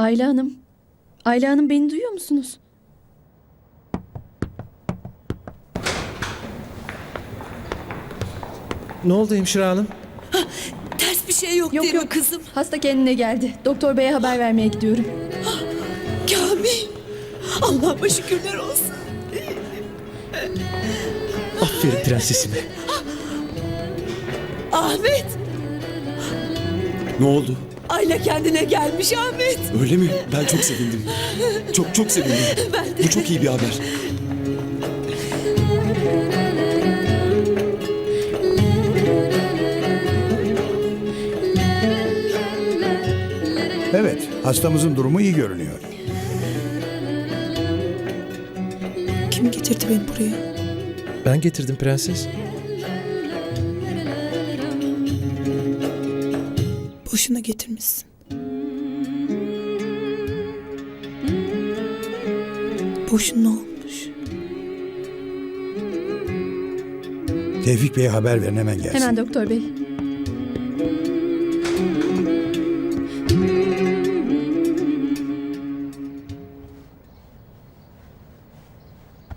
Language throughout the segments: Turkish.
Ayla Hanım. Ayla Hanım beni duyuyor musunuz? Ne oldu hemşire hanım? Ters bir şey yok, Yok değil mi yok kızım? Hasta kendine geldi. Doktor beye haber vermeye gidiyorum. Kamil. Allah'ıma şükürler olsun. Aferin prensesime. Ahmet. Ne oldu? Ayla kendine gelmiş Ahmet. Öyle mi? Ben çok sevindim. Çok çok sevindim. Bu çok iyi bir haber. Evet, hastamızın durumu iyi görünüyor. Kim getirdi beni buraya? Ben getirdim prenses. Boşuna getirmişsin. Boşuna olmuş. Tevfik Bey'e haber verin hemen gelsin. Hemen doktor bey.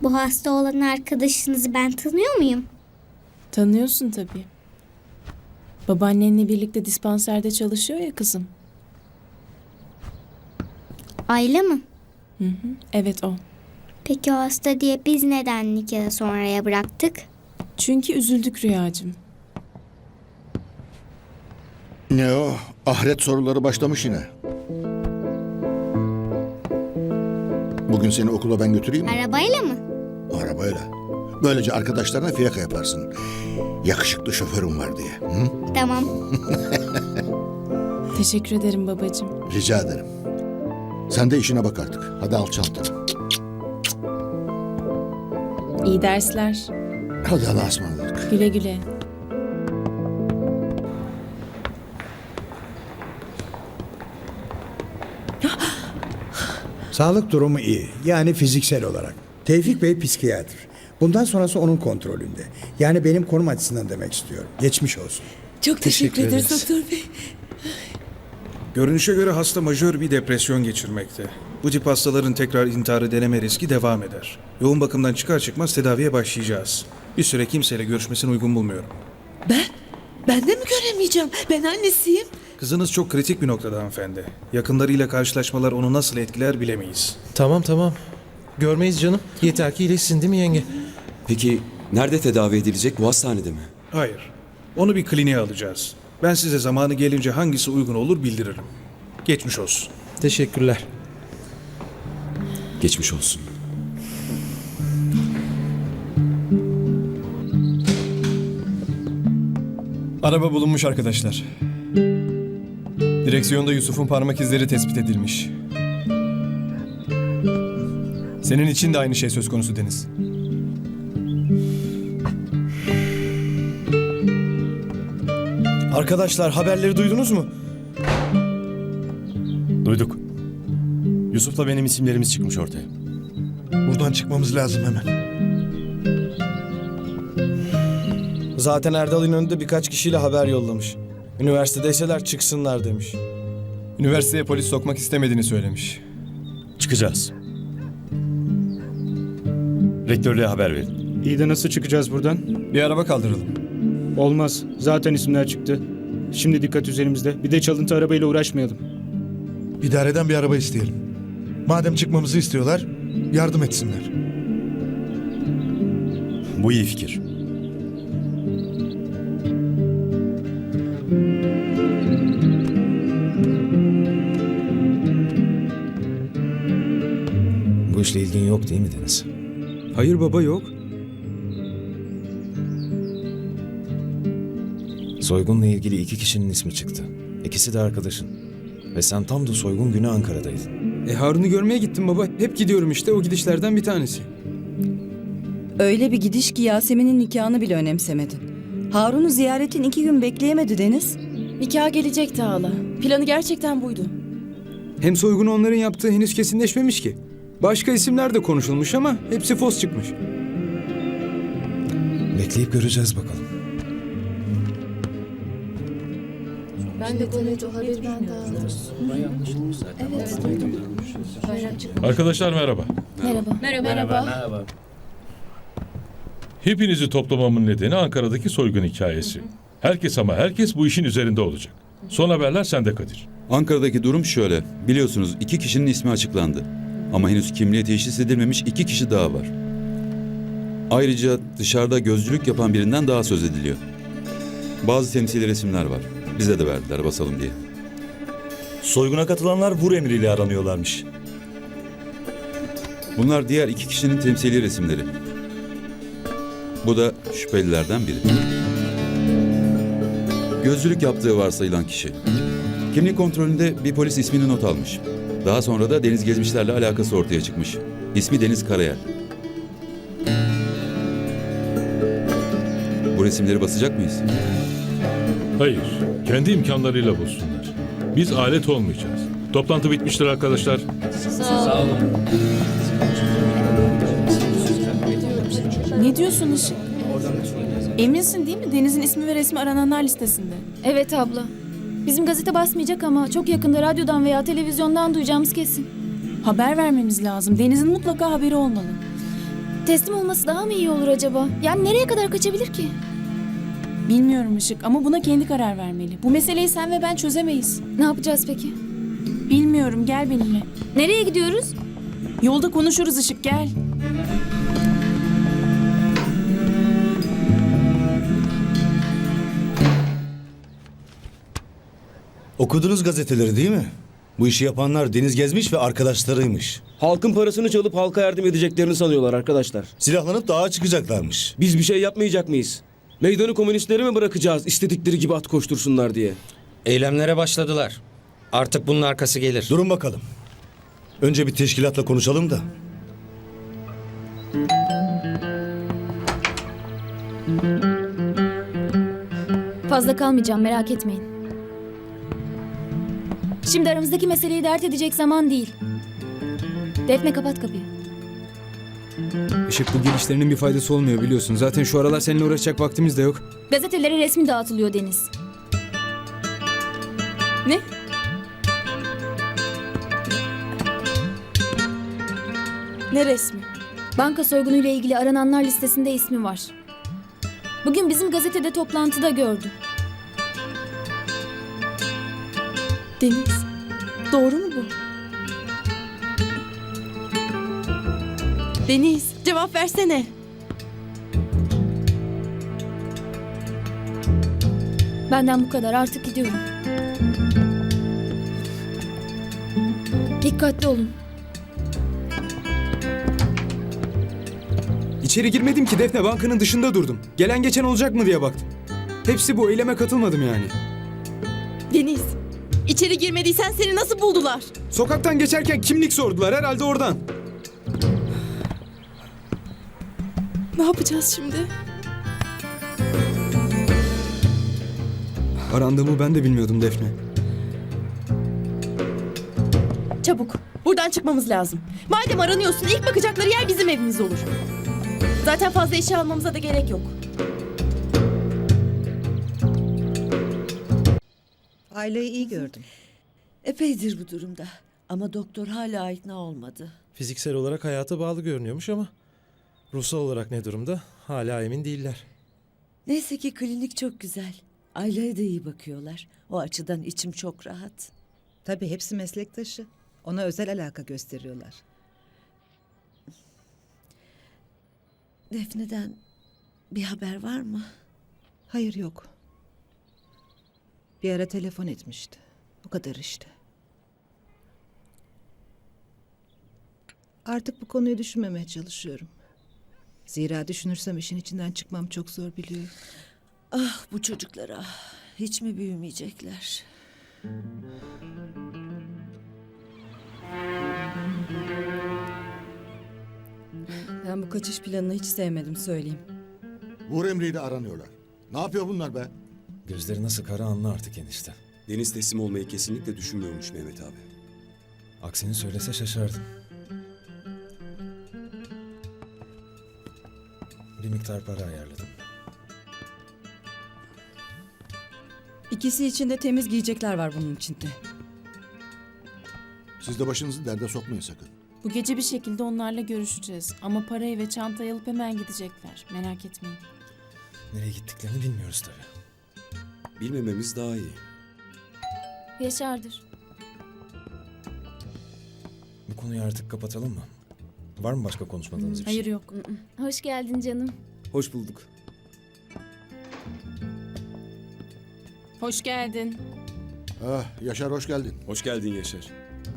Bu hasta olan arkadaşınızı ben tanıyor muyum? Tanıyorsun tabii. Babaannenle birlikte dispanserde çalışıyor ya kızım. Ayla mı? Evet o. Peki o hasta diye biz neden nikahı sonraya bıraktık? Çünkü üzüldük Rüyacığım. Ne o? Ahiret soruları başlamış yine. Bugün seni okula ben götüreyim mi? Arabayla mı? Arabayla. Böylece arkadaşlarına fiyaka yaparsın. Yakışıklı şoförüm var diye. Hı? Tamam. Teşekkür ederim babacığım. Rica ederim. Sen de işine bak artık. Hadi al çantanı. İyi dersler. Hadi Allah'a ısmarladık. Güle güle. Sağlık durumu iyi. Yani fiziksel olarak. Tevfik Bey psikiyatr. Bundan sonrası onun kontrolünde. Yani benim konum açısından demek istiyorum. Geçmiş olsun. Çok teşekkür, Teşekkür ederiz doktor bey. Görünüşe göre hasta majör bir depresyon geçirmekte. Bu tip hastaların tekrar intiharı deneme riski devam eder. Yoğun bakımdan çıkar çıkmaz tedaviye başlayacağız. Bir süre kimseyle görüşmesini uygun bulmuyorum. Ben? Ben de mi göremeyeceğim? Ben annesiyim. Kızınız çok kritik bir noktada hanımefendi. Yakınlarıyla karşılaşmalar onu nasıl etkiler bilemeyiz. Tamam tamam. Görmeyiz canım. Yeter ki iyileşsin değil mi yenge? Peki nerede tedavi edilecek? Bu hastanede mi? Hayır. Onu bir kliniğe alacağız. Ben size zamanı gelince hangisi uygun olur bildiririm. Geçmiş olsun. Teşekkürler. Geçmiş olsun. Araba bulunmuş arkadaşlar. Direksiyonda Yusuf'un parmak izleri tespit edilmiş. Senin için de aynı şey söz konusu Deniz. Arkadaşlar haberleri duydunuz mu? Duyduk. Yusuf'la benim isimlerimiz çıkmış ortaya. Buradan çıkmamız lazım hemen. Zaten Erdal İnönü de birkaç kişiyle haber yollamış. Üniversitedeyseler çıksınlar demiş. Üniversiteye polis sokmak istemediğini söylemiş. Çıkacağız. Rektörlüğe haber verin. İyi de nasıl çıkacağız buradan? Bir araba kaldıralım. Olmaz. Zaten isimler çıktı. Şimdi dikkat üzerimizde. Bir de çalıntı arabayla uğraşmayalım. İdareden bir araba isteyelim. Madem çıkmamızı istiyorlar, yardım etsinler. Bu iyi fikir. Bu işle ilgin yok değil mi Deniz? Hayır baba yok. Soygunla ilgili iki kişinin ismi çıktı. İkisi de arkadaşın. Ve sen tam da soygun günü Ankara'daydın. E Harun'u görmeye gittim baba. Hep gidiyorum işte o gidişlerden bir tanesi. Öyle bir gidiş ki Yasemin'in nikahını bile önemsemedin. Harun'u ziyaretin iki gün bekleyemedi Deniz. Nikah gelecekti hala. Planı gerçekten buydu. Hem soygunu onların yaptığı henüz kesinleşmemiş ki. Başka isimler de konuşulmuş ama hepsi fos çıkmış. Bekleyip göreceğiz bakalım. Ben de evet, o haberi ben de aldım. Evet. Arkadaşlar merhaba. Merhaba. Merhaba. Hepinizi toplamamın nedeni Ankara'daki soygun hikayesi. Herkes ama herkes bu işin üzerinde olacak. Son haberler sende Kadir. Ankara'daki durum şöyle. Biliyorsunuz iki kişinin ismi açıklandı. Ama henüz kimliği teşhis edilmemiş iki kişi daha var. Ayrıca dışarıda gözcülük yapan birinden daha söz ediliyor. Bazı temsili resimler var. Bize de verdiler basalım diye. Soyguna katılanlar vur emriyle aranıyorlarmış. Bunlar diğer iki kişinin temsili resimleri. Bu da şüphelilerden biri. Gözcülük yaptığı varsayılan kişi. Kimlik kontrolünde bir polis ismini not almış. Daha sonra da Deniz Gezmişlerle alakası ortaya çıkmış. İsmi Deniz Karayel. Bu resimleri basacak mıyız? Hayır, kendi imkanlarıyla bulsunlar. Biz alet olmayacağız. Toplantı bitmiştir arkadaşlar. Ne diyorsun Işık? Eminsin değil mi? Deniz'in ismi ve resmi arananlar listesinde. Evet abla. Bizim gazete basmayacak ama çok yakında radyodan veya televizyondan duyacağımız kesin. Haber vermemiz lazım. Deniz'in mutlaka haberi olmalı. Teslim olması daha mı iyi olur acaba? Yani nereye kadar kaçabilir ki? Bilmiyorum Işık ama buna kendi karar vermeli. Bu meseleyi sen ve ben çözemeyiz. Ne yapacağız peki? Bilmiyorum gel benimle. Nereye gidiyoruz? Yolda konuşuruz Işık gel. Okudunuz gazeteleri değil mi? Bu işi yapanlar Deniz Gezmiş ve arkadaşlarıymış. Halkın parasını çalıp halka yardım edeceklerini sanıyorlar arkadaşlar. Silahlanıp dağa çıkacaklarmış. Biz bir şey yapmayacak mıyız? Meydanı komünistlere mi bırakacağız istedikleri gibi at koştursunlar diye? Eylemlere başladılar. Artık bunun arkası gelir. Durun bakalım. Önce bir teşkilatla konuşalım da. Fazla kalmayacağım merak etmeyin. Şimdi aramızdaki meseleyi dert edecek zaman değil. Defne kapat kapıyı. Işık bu gelişlerinin bir faydası olmuyor biliyorsun. Zaten şu aralar seninle uğraşacak vaktimiz de yok. Gazetelere resmi dağıtılıyor Deniz. Ne? Ne resmi? Banka soygunuyla ilgili arananlar listesinde ismi var. Bugün bizim gazetede toplantıda gördüm. Deniz. Doğru mu bu? Deniz cevap versene. Benden bu kadar artık gidiyorum. Dikkatli olun. İçeri girmedim ki Defne bankanın dışında durdum. Gelen geçen olacak mı diye baktım. Hepsi bu eyleme katılmadım yani. Deniz. İçeri girmediysen seni nasıl buldular? Sokaktan geçerken kimlik sordular herhalde oradan. Ne yapacağız şimdi? Arandığımı ben de bilmiyordum Defne. Çabuk. Buradan çıkmamız lazım. Madem aranıyorsun ilk bakacakları yer bizim evimiz olur. Zaten fazla eşya almamıza da gerek yok. Aileyi iyi gördüm. Epeydir bu durumda. Ama doktor hala ikna olmadı. Fiziksel olarak hayata bağlı görünüyormuş ama ruhsal olarak ne durumda hala emin değiller. Neyse ki klinik çok güzel. Aileye de iyi bakıyorlar. O açıdan içim çok rahat. Tabii hepsi meslektaşı. Ona özel alaka gösteriyorlar. Defne'den bir haber var mı? Hayır yok. Bir ara telefon etmişti. O kadar işte. Artık bu konuyu düşünmemeye çalışıyorum. Zira düşünürsem işin içinden çıkmam çok zor biliyorum. Ah bu çocuklara. Hiç mi büyümeyecekler? Ben bu kaçış planını hiç sevmedim söyleyeyim. Vur emriyle aranıyorlar. Ne yapıyor bunlar be? Gözleri nasıl kara anla artık enişte. Deniz teslim olmayı kesinlikle düşünmüyormuş Mehmet abi. Aksini söylese şaşardım. Bir miktar para ayarladım. İkisi için de temiz giyecekler var bunun içinde. Siz de başınızı derde sokmayın sakın. Bu gece bir şekilde onlarla görüşeceğiz. Ama parayı ve çantayı alıp hemen gidecekler. Merak etmeyin. Nereye gittiklerini bilmiyoruz tabii. Bilmememiz daha iyi. Yaşar'dır. Bu konuyu artık kapatalım mı? Var mı başka konuşmadığınız bir şey? Hayır yok. Hoş geldin canım. Hoş bulduk. Hoş geldin. Ah, Yaşar hoş geldin. Hoş geldin Yaşar.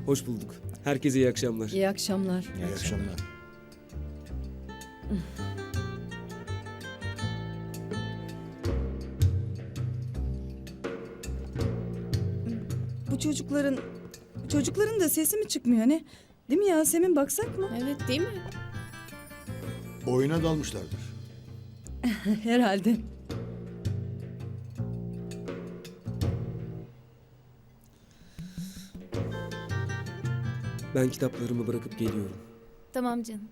Hoş bulduk. Herkese iyi akşamlar. İyi akşamlar. İyi akşamlar. Bu çocukların çocukların da sesi mi çıkmıyor ne? Değil mi Yasemin baksak mı? Evet değil mi? Oyuna dalmışlardır. Herhalde. Ben kitaplarımı bırakıp geliyorum. Tamam canım.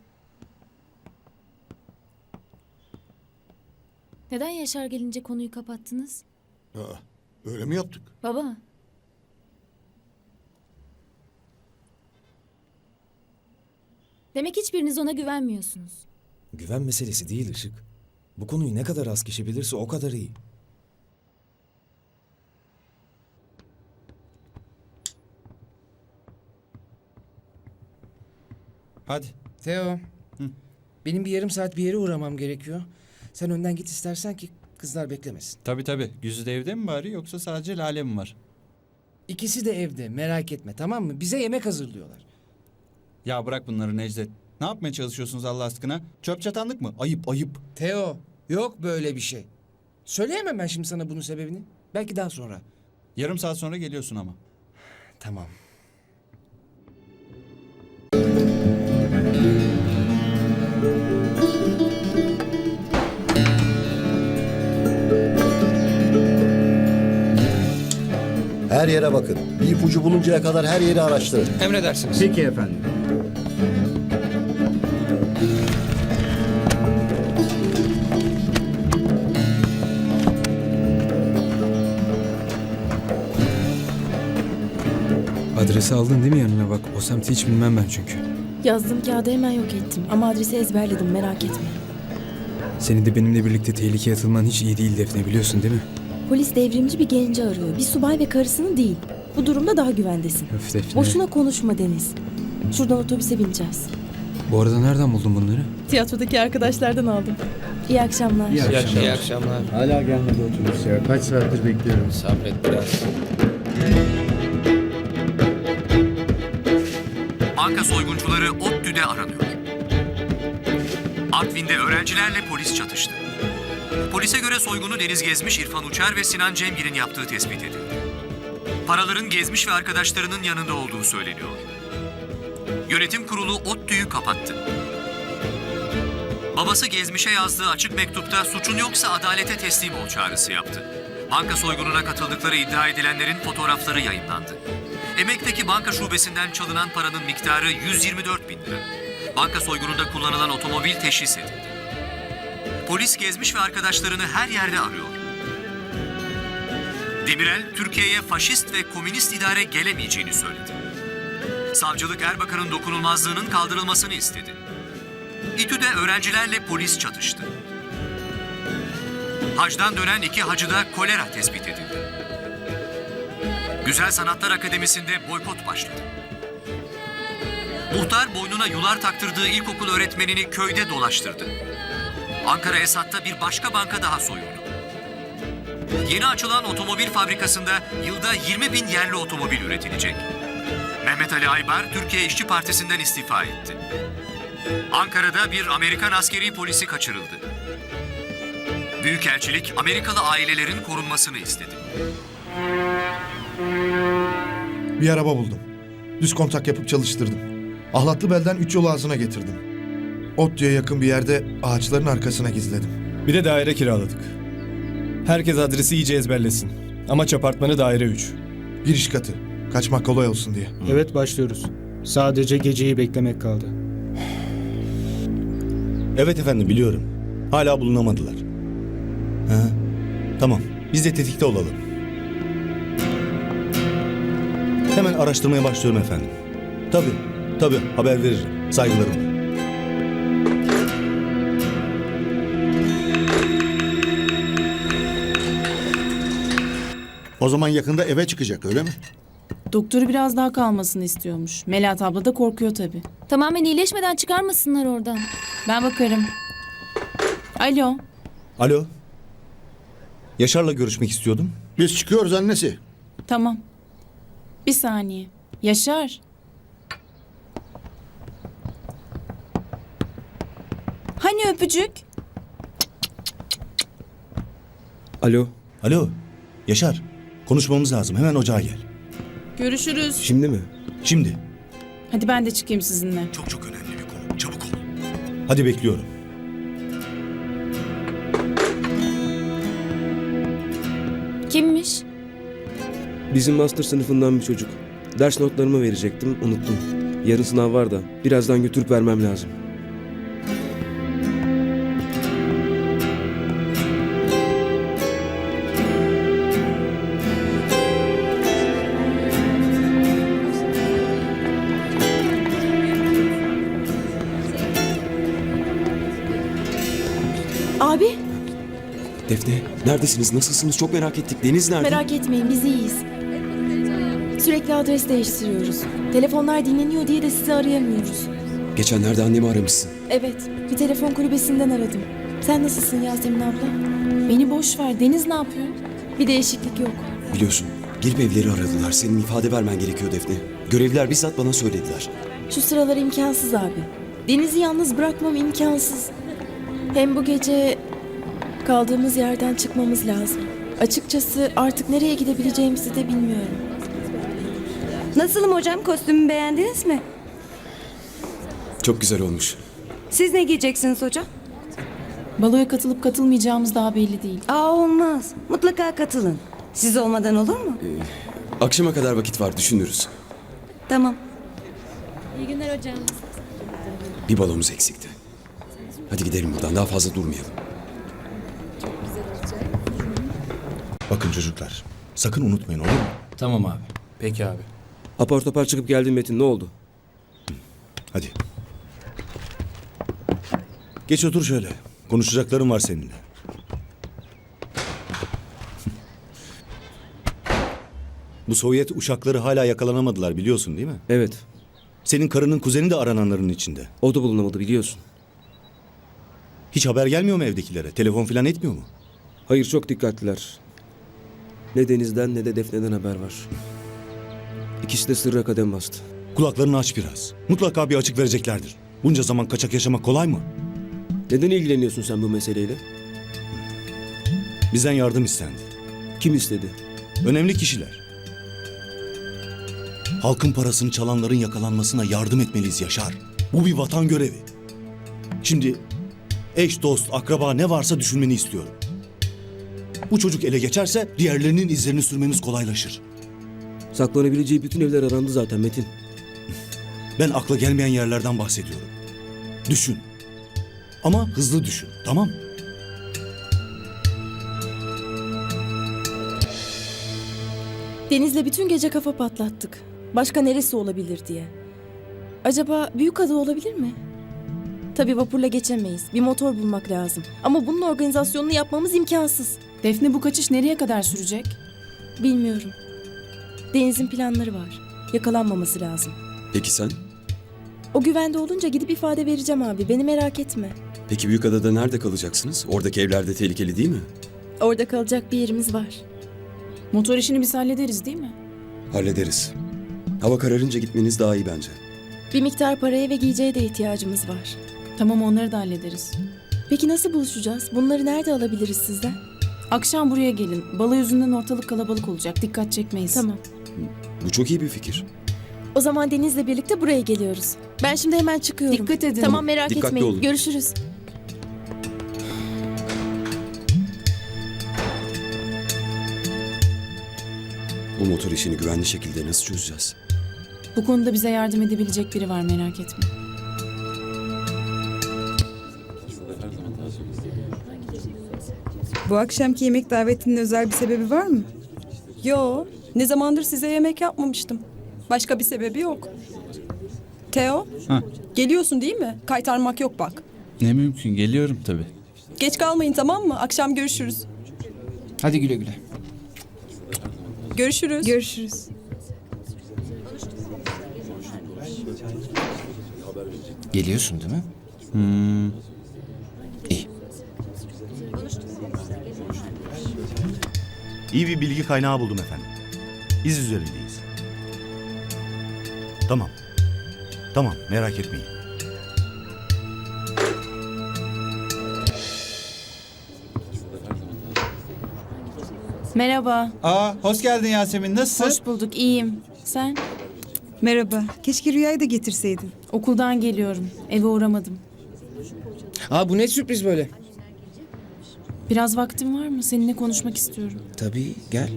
Neden Yaşar gelince konuyu kapattınız? Aa, öyle mi yaptık? Baba. Demek hiçbiriniz ona güvenmiyorsunuz. Güven meselesi değil Işık. Bu konuyu ne kadar az kişi bilirse o kadar iyi. Hadi. Teo. Benim bir yarım saat bir yere uğramam gerekiyor. Sen önden git istersen ki kızlar beklemesin. Tabii tabii. Güzide evde mi bari yoksa sadece Lale mi var? İkisi de evde merak etme tamam mı? Bize yemek hazırlıyorlar. Ya bırak bunları Necdet. Ne yapmaya çalışıyorsunuz Allah aşkına? Çöp çatanlık mı? Ayıp ayıp. Teo yok böyle bir şey. Söyleyemem ben şimdi sana bunun sebebini. Belki daha sonra. Yarım saat sonra geliyorsun ama. Tamam. Her yere bakın. Bir ipucu buluncaya kadar her yeri araştırın. Emredersiniz. Peki efendim. Adresi aldın değil mi yanına bak. O semti hiç bilmem ben çünkü. Yazdığım kağıdı hemen yok ettim. Ama adresi ezberledim merak etme. Senin de benimle birlikte tehlikeye atılman hiç iyi değil Defne biliyorsun değil mi? Polis devrimci bir genci arıyor. Bir subay ve karısını değil. Bu durumda daha güvendesin. Öf Defne. Boşuna konuşma Deniz. Şuradan otobüse bineceğiz. Bu arada nereden buldun bunları? Tiyatrodaki arkadaşlardan aldım. İyi akşamlar. İyi akşamlar. İyi akşamlar. Hala gelmedi otobüs ya. Kaç saattir bekliyorum. Sabret biraz. Banka soyguncuları ODTÜ'de aranıyor. Artvin'de öğrencilerle polis çatıştı. Polise göre soygunu Deniz Gezmiş, İrfan Uçar ve Sinan Cemgir'in yaptığı tespit edildi. Paraların Gezmiş ve arkadaşlarının yanında olduğu söyleniyor. Yönetim kurulu ODTÜ'yü kapattı. Babası Gezmiş'e yazdığı açık mektupta suçun yoksa adalete teslim ol çağrısı yaptı. Banka soygununa katıldıkları iddia edilenlerin fotoğrafları yayınlandı. Emek'teki banka şubesinden çalınan paranın miktarı 124 bin lira. Banka soygununda kullanılan otomobil teşhis edildi. Polis gezmiş ve arkadaşlarını her yerde arıyor. Demirel, Türkiye'ye faşist ve komünist idare gelemeyeceğini söyledi. Savcılık Erbakan'ın dokunulmazlığının kaldırılmasını istedi. İTÜ'de öğrencilerle polis çatıştı. Hacdan dönen iki hacıda kolera tespit edildi. Güzel Sanatlar Akademisi'nde boykot başladı. Muhtar boynuna yular taktırdığı ilkokul öğretmenini köyde dolaştırdı. Ankara Esat'ta bir başka banka daha soyuldu. Yeni açılan otomobil fabrikasında yılda 20 bin yerli otomobil üretilecek. Mehmet Ali Aybar Türkiye İşçi Partisi'nden istifa etti. Ankara'da bir Amerikan askeri polisi kaçırıldı. Büyükelçilik Amerikalı ailelerin korunmasını istedi. Bir araba buldum. Düz kontak yapıp çalıştırdım. Ahlatlı belden üç yol ağzına getirdim. Otlu'ya yakın bir yerde ağaçların arkasına gizledim. Bir de daire kiraladık. Herkes adresi iyice ezberlesin. Amaç apartmanı daire 3. Giriş katı. Kaçmak kolay olsun diye. Evet başlıyoruz. Sadece geceyi beklemek kaldı. Evet efendim biliyorum. Hala bulunamadılar. Ha, tamam. Biz de tetikte olalım. Hemen araştırmaya başlıyorum efendim. Tabii, tabii haber veririm. Saygılarımla. O zaman yakında eve çıkacak öyle mi? Doktoru biraz daha kalmasını istiyormuş. Melahat abla da korkuyor tabii. Tamamen iyileşmeden çıkarmasınlar oradan. Ben bakarım. Alo. Alo. Yaşar'la görüşmek istiyordum. Biz çıkıyoruz annesi. Tamam. Bir saniye. Yaşar. Hani öpücük? Alo. Alo. Yaşar. Konuşmamız lazım. Hemen ocağa gel. Görüşürüz. Şimdi mi? Şimdi. Hadi ben de çıkayım sizinle. Çok çok önemli bir konu. Çabuk ol. Hadi bekliyorum. Bizim master sınıfından bir çocuk. Ders notlarımı verecektim, unuttum. Yarın sınav var da birazdan götürüp vermem lazım. Abi Defne, neredesiniz? Nasılsınız? Çok merak ettik. Deniz nerede? merak etmeyin biz iyiyiz. Sürekli adres değiştiriyoruz. Telefonlar dinleniyor diye de sizi arayamıyoruz. Geçenlerde annemi aramışsın. Evet bir telefon kulübesinden aradım. Sen nasılsın Yasemin abla? Beni boş ver. Deniz ne yapıyor? Bir değişiklik yok. Biliyorsun, gelip evleri aradılar. Senin ifade vermen gerekiyor Defne. Görevliler bizzat bana söylediler. Şu sıralar imkansız abi. Deniz'i yalnız bırakmam imkansız. Hem bu gece kaldığımız yerden çıkmamız lazım. Açıkçası artık nereye gidebileceğimizi de bilmiyorum. Nasılım hocam? Kostümü beğendiniz mi? Çok güzel olmuş. Siz ne giyeceksiniz hocam? Baloya katılıp katılmayacağımız daha belli değil. Aa olmaz. Mutlaka katılın. Siz olmadan olur mu? Akşama kadar vakit var, düşünürüz. Tamam. İyi günler hocam. Bir balomuz eksikti. Hadi gidelim buradan, daha fazla durmayalım. Bakın çocuklar. Sakın unutmayın olur mu? Tamam abi. Peki abi. Apar topar çıkıp geldin Metin, ne oldu? Hadi. Geç otur şöyle. Konuşacaklarım var seninle. Bu Sovyet uşakları hala yakalanamadılar biliyorsun değil mi? Evet. Senin karının kuzeni de arananların içinde. O da bulunamadı biliyorsun. Hiç haber gelmiyor mu evdekilere? Telefon falan etmiyor mu? Hayır çok dikkatliler. Ne Deniz'den ne de Defne'den haber var. İkisi de sırra kadem bastı. Kulaklarını aç biraz. Mutlaka bir açık vereceklerdir. Bunca zaman kaçak yaşamak kolay mı? Neden ilgileniyorsun sen bu meseleyle? Bizden yardım istendi. Kim istedi? Önemli kişiler. Halkın parasını çalanların yakalanmasına yardım etmeliyiz Yaşar. Bu bir vatan görevi. Şimdi eş, dost, akraba ne varsa düşünmeni istiyorum. Bu çocuk ele geçerse diğerlerinin izlerini sürmemiz kolaylaşır. Saklanabileceği bütün evler arandı zaten Metin. Ben akla gelmeyen yerlerden bahsediyorum. Düşün. Ama hızlı düşün, tamam? Deniz'le bütün gece kafa patlattık. Başka neresi olabilir diye. Acaba büyük ada olabilir mi? Tabii vapurla geçemeyiz. Bir motor bulmak lazım. Ama bunun organizasyonunu yapmamız imkansız. Defne bu kaçış nereye kadar sürecek? Bilmiyorum. Deniz'in planları var. Yakalanmaması lazım. Peki sen? O güvende olunca gidip ifade vereceğim abi. Beni merak etme. Peki Büyükada'da nerede kalacaksınız? Oradaki evler de tehlikeli değil mi? Orada kalacak bir yerimiz var. Motor işini biz hallederiz değil mi? Hallederiz. Hava kararınca gitmeniz daha iyi bence. Bir miktar paraya ve giyeceğe de ihtiyacımız var. Tamam onları da hallederiz. Peki nasıl buluşacağız? Bunları nerede alabiliriz sizden? Akşam buraya gelin. Balo yüzünden ortalık kalabalık olacak. Dikkat çekmeyiz. Tamam. Bu çok iyi bir fikir. O zaman Deniz'le birlikte buraya geliyoruz. Ben şimdi hemen çıkıyorum. Dikkat edin. Tamam merak Dikkatli etmeyin. olun. Görüşürüz. Bu motor işini güvenli şekilde nasıl çözeceğiz? Bu konuda bize yardım edebilecek biri var merak etme. Bu akşamki yemek davetinin özel bir sebebi var mı? Yo. Ne zamandır size yemek yapmamıştım. Başka bir sebebi yok. Teo, Ha. geliyorsun değil mi? Kaytarmak yok bak. Ne mümkün geliyorum tabii. Geç kalmayın tamam mı? Akşam görüşürüz. Hadi güle güle. Görüşürüz. Görüşürüz. Geliyorsun değil mi? Hmm. İyi. İyi bir bilgi kaynağı buldum efendim. İz üzerindeyiz. Tamam. Tamam merak etmeyin. Merhaba. Aa hoş geldin Yasemin nasılsın? Hoş bulduk. iyiyim. Sen? Merhaba. Keşke Rüya'yı da getirseydin. Okuldan geliyorum. Eve uğramadım. Aa bu ne sürpriz böyle? Biraz vaktin var mı? Seninle konuşmak istiyorum. Tabii gel.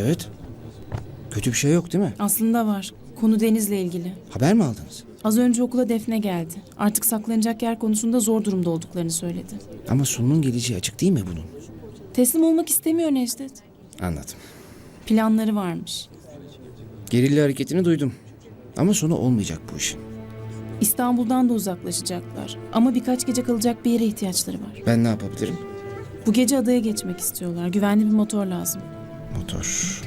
Evet. Kötü bir şey yok değil mi? Aslında var. Konu Deniz'le ilgili. Haber mi aldınız? Az önce okula Defne geldi. Artık saklanacak yer konusunda zor durumda olduklarını söyledi. Ama sonunun geleceği açık değil mi bunun? Teslim olmak istemiyor Necdet. Anladım. Planları varmış. Gerilla hareketini duydum. Ama sonu olmayacak bu işin. İstanbul'dan da uzaklaşacaklar. Ama birkaç gece kalacak bir yere ihtiyaçları var. Ben ne yapabilirim? Bu gece adaya geçmek istiyorlar. Güvenli bir motor lazım. Motor.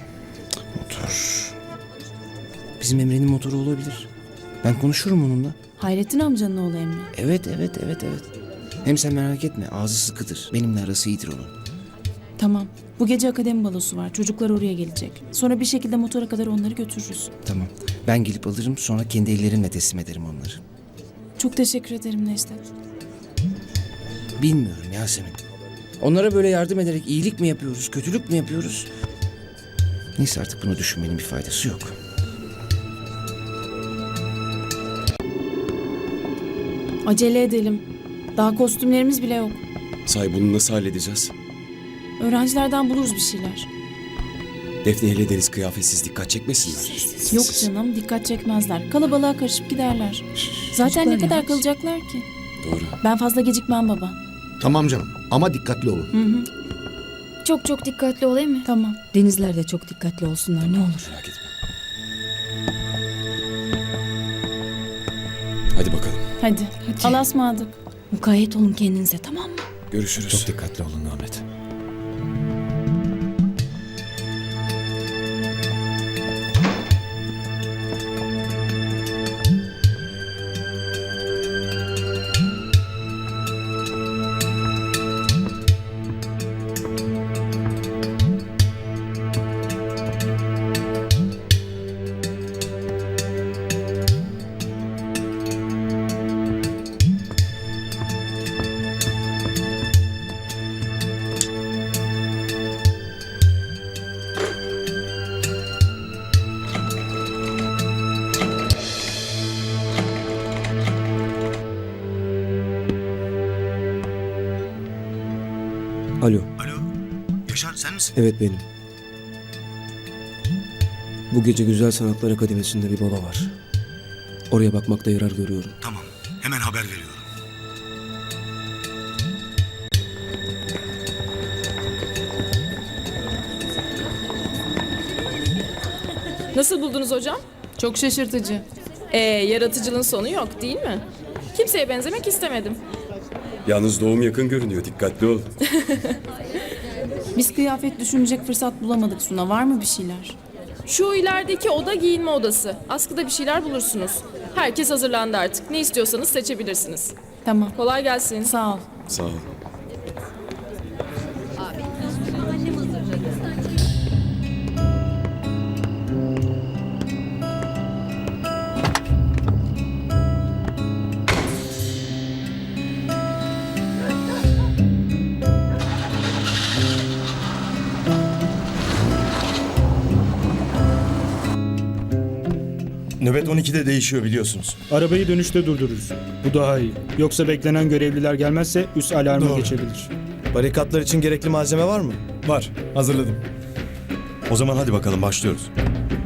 Motor. Bizim Emre'nin motoru olabilir. Ben konuşurum onunla. Hayrettin amcanın oğlu Emre. Evet, evet, evet, evet. Hem sen merak etme, ağzı sıkıdır. Benimle arası iyidir onun. Tamam. Bu gece akademi balosu var. Çocuklar oraya gelecek. Sonra bir şekilde motora kadar onları götürürüz. Tamam. Ben gelip alırım, sonra kendi ellerimle teslim ederim onları. Çok teşekkür ederim Necdet. Bilmiyorum Yasemin. Onlara böyle yardım ederek iyilik mi yapıyoruz, kötülük mü yapıyoruz? Neyse artık bunu düşünmenin bir faydası yok. Acele edelim. Daha kostümlerimiz bile yok. Say bunu nasıl halledeceğiz? Öğrencilerden buluruz bir şeyler. Defne ile Deniz kıyafetsiz dikkat çekmesinler. Yok canım dikkat çekmezler. Kalabalığa karışıp giderler. Zaten ne kadar kalacaklar ki? Doğru. Ben fazla gecikmem baba. Tamam canım ama dikkatli olun. Hı hı. Çok çok dikkatli ol değil mi? Tamam. Denizler de çok dikkatli olsunlar ne olur. Merak etme. Hadi bakalım. Hadi. Allah'a ısmarladık. Mukayyet olun kendinize tamam mı? Görüşürüz. Çok dikkatli olun Ahmet. Sen misin? Evet benim. Bu gece Güzel Sanatlar Akademisi'nde bir balo var. Oraya bakmakta yarar görüyorum. Tamam. Hemen haber veriyorum. Nasıl buldunuz hocam? Çok şaşırtıcı. Ee, yaratıcılığın sonu yok değil mi? Kimseye benzemek istemedim. Yalnız doğum yakın görünüyor. Dikkatli ol. Biz kıyafet düşünecek fırsat bulamadık Suna. Var mı bir şeyler? Şu ilerideki oda giyinme odası. Askıda bir şeyler bulursunuz. Herkes hazırlandı artık. Ne istiyorsanız seçebilirsiniz. Tamam. Kolay gelsin. Sağ ol. Sağ ol. Nöbet 12'de değişiyor biliyorsunuz. Arabayı dönüşte durdururuz. Bu daha iyi. Yoksa beklenen görevliler gelmezse üst alarma Doğru. geçebilir. Barikatlar için gerekli malzeme var mı? Var. Hazırladım. O zaman hadi bakalım başlıyoruz.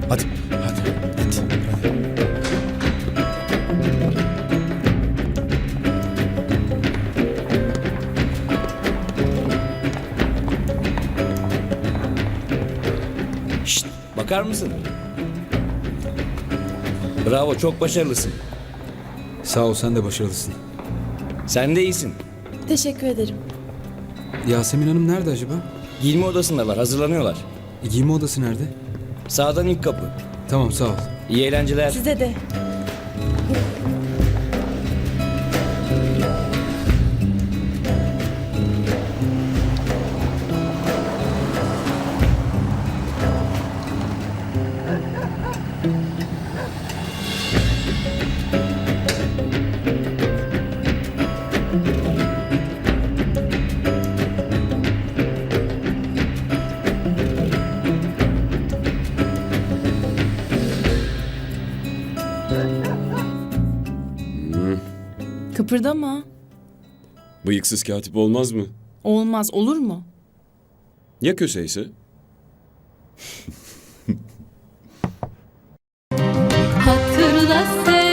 Hadi. Hadi. Hadi. Şşt, bakar mısın? Bravo çok başarılısın. Sağ ol sen de başarılısın. Sen de iyisin. Teşekkür ederim. Yasemin Hanım nerede acaba? Giyinme odasındalar hazırlanıyorlar. E, giyinme odası nerede? Sağdan ilk kapı. Tamam sağ ol. İyi eğlenceler. Size de. Kıpırdama. Bıyıksız katip olmaz mı? Olmaz olur mu? Ya köseyse? Hatırla sen